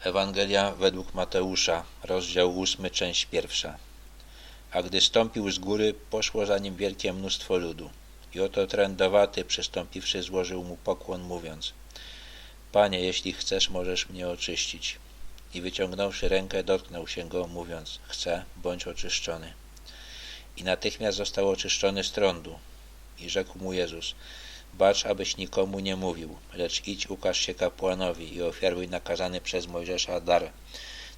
Ewangelia według Mateusza, rozdział 8, część pierwsza. A gdy stąpił z góry, poszło za nim wielkie mnóstwo ludu. I oto trędowaty, przystąpiwszy, złożył mu pokłon, mówiąc Panie, jeśli chcesz, możesz mnie oczyścić. I wyciągnąwszy rękę, dotknął się go, mówiąc Chcę, bądź oczyszczony. I natychmiast został oczyszczony z trądu. I rzekł mu Jezus Bacz, abyś nikomu nie mówił, lecz idź, ukaż się kapłanowi i ofiaruj nakazany przez Mojżesza dar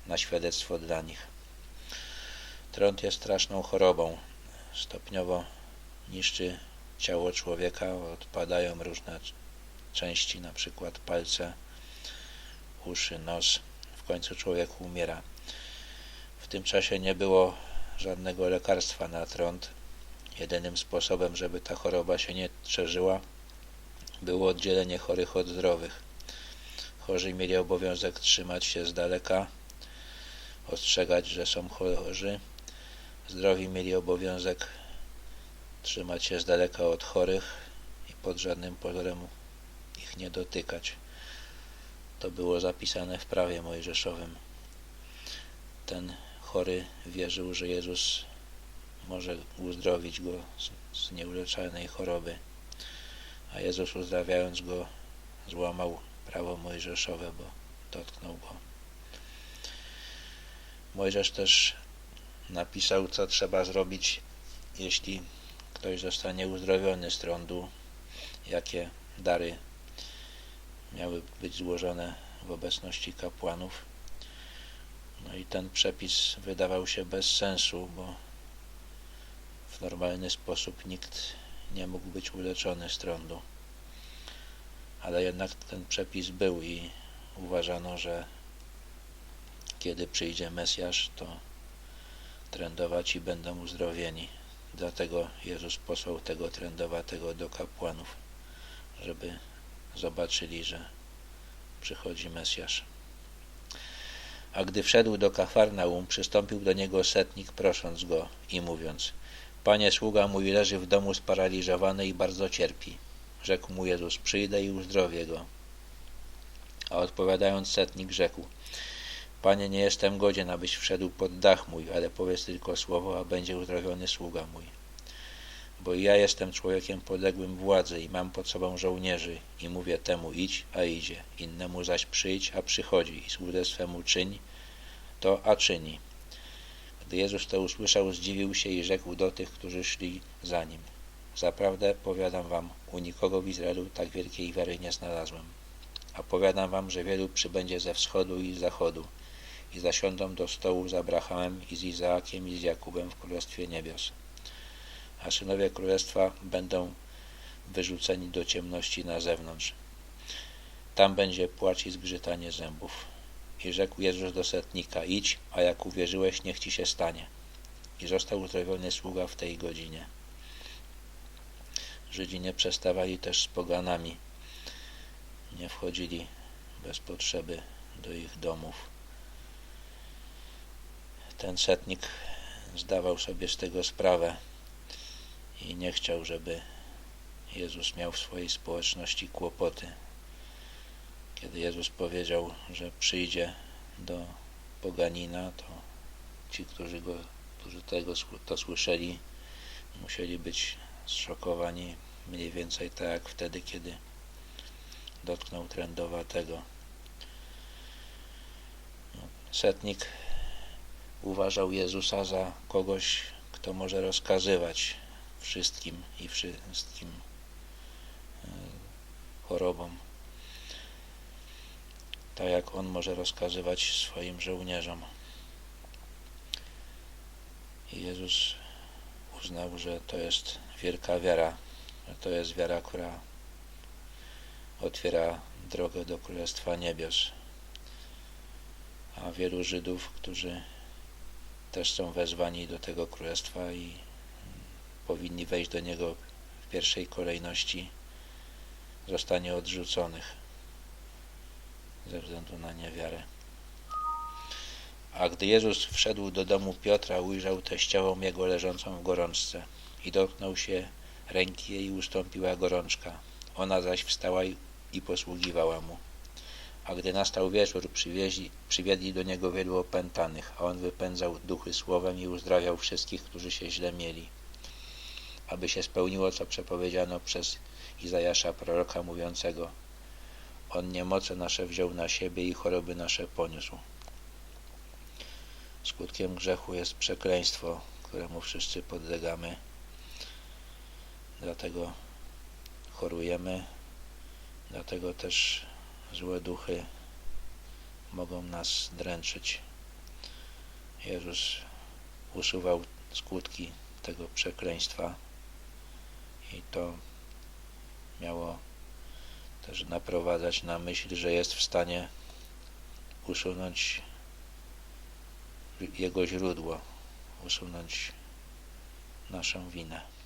na świadectwo dla nich. Trąd jest straszną chorobą. Stopniowo niszczy ciało człowieka, odpadają różne części, na przykład palce, uszy, nos. W końcu człowiek umiera. W tym czasie nie było żadnego lekarstwa na trąd. Jedynym sposobem, żeby ta choroba się nie szerzyła, było oddzielenie chorych od zdrowych. Chorzy mieli obowiązek trzymać się z daleka, ostrzegać, że są chorzy. Zdrowi mieli obowiązek trzymać się z daleka od chorych i pod żadnym pozorem ich nie dotykać. To było zapisane w prawie mojżeszowym. Ten chory wierzył, że Jezus może uzdrowić go z, nieuleczalnej choroby a Jezus uzdrawiając go złamał prawo mojżeszowe, bo dotknął go. Mojżesz też napisał, co trzeba zrobić, jeśli ktoś zostanie uzdrowiony z trądu, jakie dary miały być złożone w obecności kapłanów. No i ten przepis wydawał się bez sensu, bo w normalny sposób nikt nie mógł być uleczony z trądu. Ale jednak ten przepis był i uważano, że kiedy przyjdzie Mesjasz, to trędowaci będą uzdrowieni. Dlatego Jezus posłał tego trędowatego do kapłanów, żeby zobaczyli, że przychodzi Mesjasz. A gdy wszedł do Kafarnaum, przystąpił do niego setnik, prosząc go i mówiąc – Panie, sługa mój leży w domu sparaliżowany i bardzo cierpi. Rzekł mu Jezus, przyjdę i uzdrowię go. A odpowiadając setnik rzekł, Panie, nie jestem godzien, abyś wszedł pod dach mój, ale powiedz tylko słowo, a będzie uzdrowiony sługa mój. Bo ja jestem człowiekiem podległym władzy i mam pod sobą żołnierzy i mówię temu idź, a idzie, innemu zaś przyjdź, a przychodzi i słudze swemu czyń, to a czyni. Gdy Jezus to usłyszał, zdziwił się i rzekł do tych, którzy szli za nim. Zaprawdę, powiadam wam, u nikogo w Izraelu tak wielkiej wiary nie znalazłem. A powiadam wam, że wielu przybędzie ze wschodu i z zachodu i zasiądą do stołu z Abrahamem i z Izaakiem i z Jakubem w Królestwie Niebios. A synowie Królestwa będą wyrzuceni do ciemności na zewnątrz. Tam będzie płacz i zgrzytanie zębów. I rzekł Jezus do setnika, idź, a jak uwierzyłeś, niech ci się stanie. I został uzdrowiony sługa w tej godzinie. Żydzi nie przestawali też z poganami. Nie wchodzili bez potrzeby do ich domów. Ten setnik zdawał sobie z tego sprawę i nie chciał, żeby Jezus miał w swojej społeczności kłopoty. Kiedy Jezus powiedział, że przyjdzie do poganina, to ci, którzy, go, którzy tego to słyszeli, musieli być zszokowani mniej więcej tak jak wtedy, kiedy dotknął trędowatego. Setnik uważał Jezusa za kogoś, kto może rozkazywać wszystkim i wszystkim e, chorobom tak jak on może rozkazywać swoim żołnierzom. I Jezus uznał, że to jest wielka wiara, że to jest wiara, która otwiera drogę do Królestwa Niebios. A wielu Żydów, którzy też są wezwani do tego Królestwa i powinni wejść do niego w pierwszej kolejności, zostanie odrzuconych ze względu na niewiarę. A gdy Jezus wszedł do domu Piotra, ujrzał teściową jego leżącą w gorączce i dotknął się ręki jej i ustąpiła gorączka. Ona zaś wstała i posługiwała mu. A gdy nastał wieczór, przywieźli, przywiedli do niego wielu opętanych, a on wypędzał duchy słowem i uzdrawiał wszystkich, którzy się źle mieli. Aby się spełniło, co przepowiedziano przez Izajasza proroka mówiącego On niemoce nasze wziął na siebie i choroby nasze poniósł. Skutkiem grzechu jest przekleństwo, któremu wszyscy podlegamy. Dlatego chorujemy, dlatego też złe duchy mogą nas dręczyć. Jezus usuwał skutki tego przekleństwa i to miało też naprowadzać na myśl, że jest w stanie usunąć jego źródło, usunąć naszą winę.